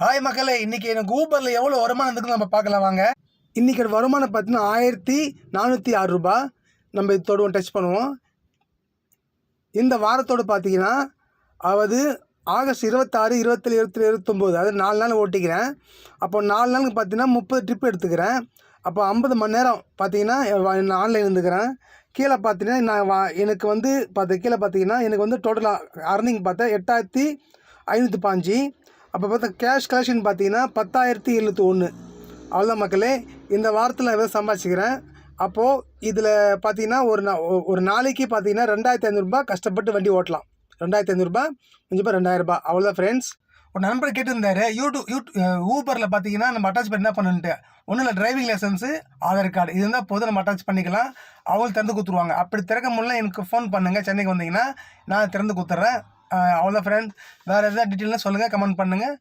Hi மக்களே இன்னைக்கு எனக்கு ஊபரில் எவ்வளோ வருமானம் இருக்குன்னு நம்ம பார்க்கலாம் வாங்க. இன்னைக்கு வருமானம் பார்த்தீங்கன்னா ஆயிரத்தி நானூற்றி ஆறு ரூபாய். நம்ம இது தொடுவோம் டச் பண்ணுவோம். இந்த வாரத்தோடு பார்த்தீங்கன்னா அதாவது ஆகஸ்ட் இருபத்தாறு இருபத்தேழு இருபத்தேழு இருபத்தொம்போது அது நாலு நாள் ஓட்டிக்கிறேன். அப்போ நாலு நாளுக்கு பார்த்தீங்கன்னா முப்பது ட்ரிப் எடுத்துக்கிறேன். அப்போ ஐம்பது மணி நேரம் பார்த்தீங்கன்னா நான் ஆன்லைன் இருந்துக்கிறேன். கீழே பார்த்தீங்கன்னா நான் வா எனக்கு வந்து பார்த்து கீழே பார்த்தீங்கன்னா எனக்கு வந்து டோட்டலாக அர்னிங் பார்த்தா எட்டாயிரத்தி ஐநூற்றி பாஞ்சு. அப்போ பார்த்தா கேஷ் கலெக்ஷன் பார்த்தீங்கன்னா பத்தாயிரத்தி எழுநூற்றி ஒன்று அவ்வளோதான் மக்களே இந்த வாரத்தில் நான் எதாவது சம்பாதிச்சுக்கிறேன். அப்போது இதில் பார்த்தீங்கன்னா ஒரு நா ஒரு நாளைக்கு பார்த்தீங்கன்னா ரெண்டாயிரத்தி ஐநூறுரூபா கஷ்டப்பட்டு வண்டி ஓட்டலாம். ரெண்டாயிரத்தி ஐநூறுரூபா கொஞ்சம் பேர் ரெண்டாயிரரூபா அவ்வளோதான் ஃப்ரெண்ட்ஸ் ஒரு நண்பர் கேட்டிருந்தாரு யூடியூப் யூட் ஊபரில் பார்த்தீங்கன்னா நம்ம அட்டாச் பண்ணி என்ன பண்ணுன்ட்டு ஒன்றும் இல்லை டிரைவிங் லைசன்ஸு ஆதார் கார்டு இது இருந்தால் போதும் நம்ம அட்டாச் பண்ணிக்கலாம். அவங்களும் திறந்து கொடுத்துருவாங்க. அப்படி திறக்க முடியல எனக்கு ஃபோன் பண்ணுங்கள் சென்னைக்கு வந்தீங்கன்னா நான் திறந்து கொடுத்துட்றேன். அவ்வளோ ஃப்ரெண்ட்ஸ் வேறு எதாவது டீட்டெயில்னால் சொல்லுங்கள் கமெண்ட் பண்ணுங்கள்